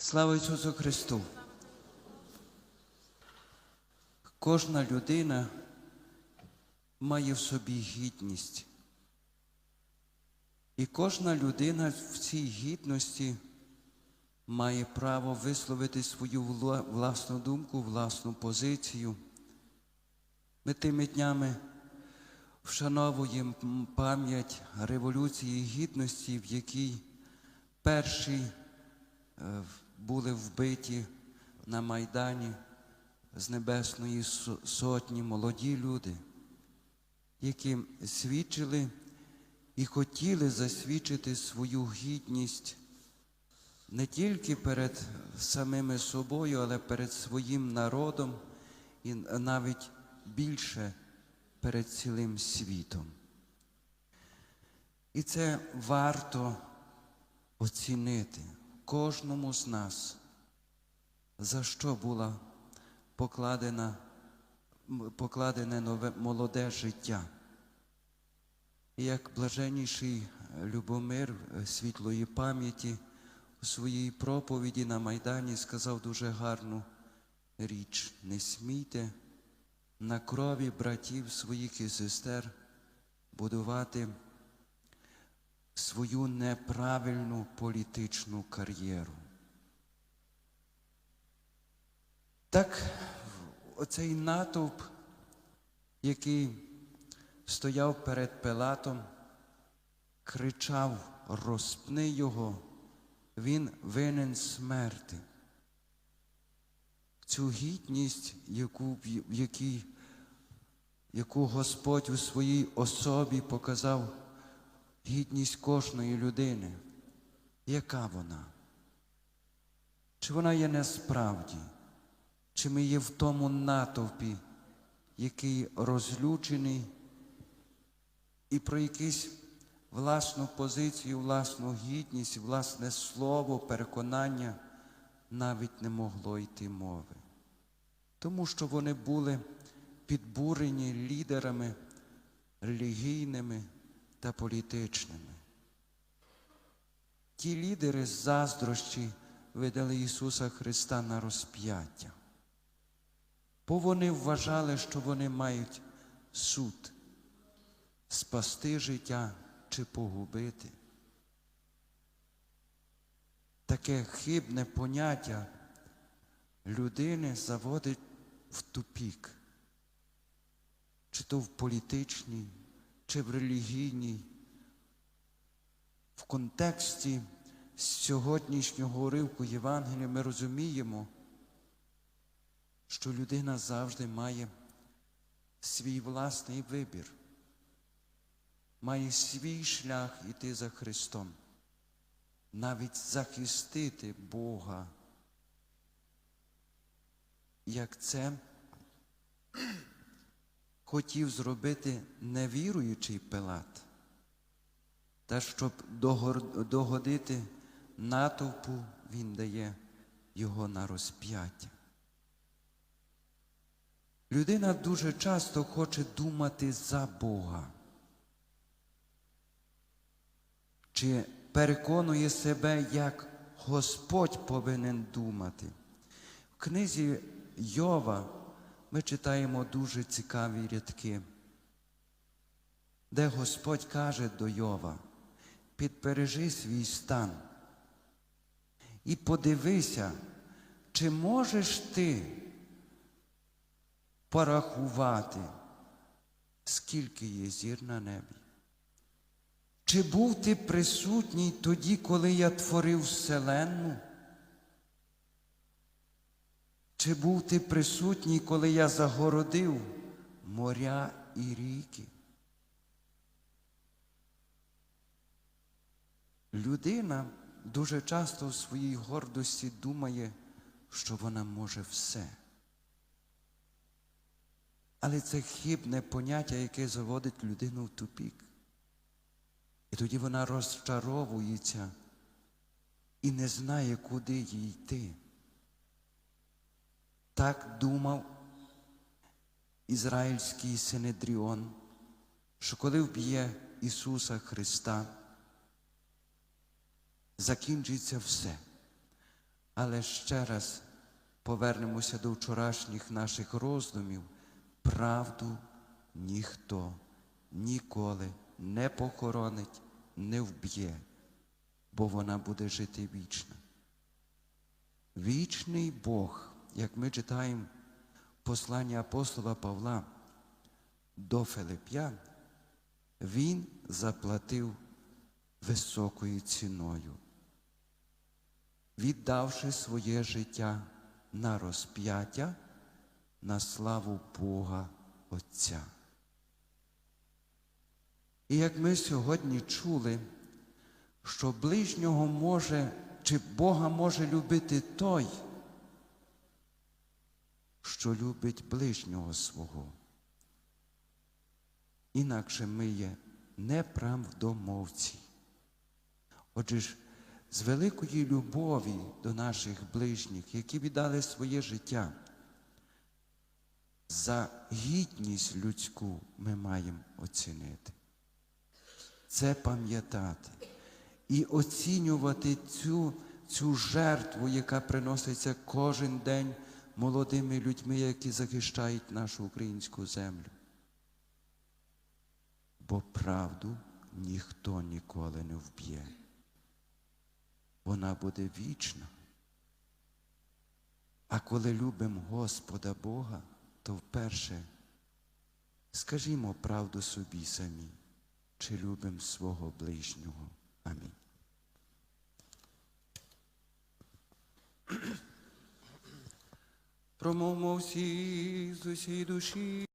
Слава Ісусу Христу! Кожна людина має в собі гідність. І кожна людина в цій гідності має право висловити свою власну думку, власну позицію. Ми тими днями вшановуємо пам'ять Революції Гідності, в якій перші е, були вбиті на Майдані з Небесної Сотні молоді люди, які свідчили і хотіли засвідчити свою гідність не тільки перед самими собою, але перед своїм народом і навіть більше перед цілим світом. І це варто оцінити кожному з нас, за що була покладена, покладене нове молоде життя. І як блаженніший Любомир е, світлої пам'яті у своїй проповіді на Майдані сказав дуже гарну річ. Не смійте на крові братів своїх і сестер будувати свою неправильну політичну кар'єру. Так, оцей натовп, який стояв перед Пилатом, кричав: розпни його, він винен смерти. Цю гідність, яку, в якій, яку Господь у своїй особі показав, гідність кожної людини. Яка вона? Чи вона є несправді? Чи ми є в тому натовпі, який розлючений і про якусь власну позицію, власну гідність, власне слово, переконання навіть не могло йти мови. Тому що вони були підбурені лідерами релігійними та політичними. Ті лідери з заздрощі видали Ісуса Христа на розп'яття, бо вони вважали, що вони мають суд спасти життя чи погубити. Таке хибне поняття людини заводить в тупік, чи то в політичній, чи в релігійній. В контексті сьогоднішнього уривку Євангелія ми розуміємо, що людина завжди має свій власний вибір, має свій шлях іти за Христом, навіть захистити Бога. Як це хотів зробити невіруючий Пилат, та щоб догодити натовпу, він дає його на розп'яття. Людина дуже часто хоче думати за Бога. Чи переконує себе, як Господь повинен думати. В книзі Йова ми читаємо дуже цікаві рядки, де Господь каже до Йова, підбережи свій стан і подивися, чи можеш ти порахувати, скільки є зір на небі. Чи був ти присутній тоді, коли я творив вселенну? Чи був ти присутній, коли я загородив моря і ріки? Людина дуже часто в своїй гордості думає, що вона може все. Але це хибне поняття, яке заводить людину в тупік. І тоді вона розчаровується і не знає, куди їй йти. Так думав ізраїльський Синедріон, що коли вб'є Ісуса Христа, закінчиться все. Але ще раз повернемося до вчорашніх наших роздумів. Правду ніхто ніколи не похоронить, не вб'є, бо вона буде жити вічно. Вічний Бог, як ми читаємо послання апостола Павла до Филип'ян, він заплатив високою ціною, віддавши своє життя на розп'яття на славу Бога Отця. І як ми сьогодні чули, що ближнього може, чи Бога може любити той, що любить ближнього свого. Інакше ми є неправдомовці. Отже ж, з великої любові до наших ближніх, які віддали своє життя, за гідність людську ми маємо оцінити. Це пам'ятати і оцінювати цю, цю жертву, яка приноситься кожен день молодими людьми, які захищають нашу українську землю. Бо правду ніхто ніколи не вб'є. Вона буде вічна. А коли любимо Господа Бога, то вперше скажімо правду собі самі, чи любимо свого ближнього. Амінь. Промовмо всі з усієї душі.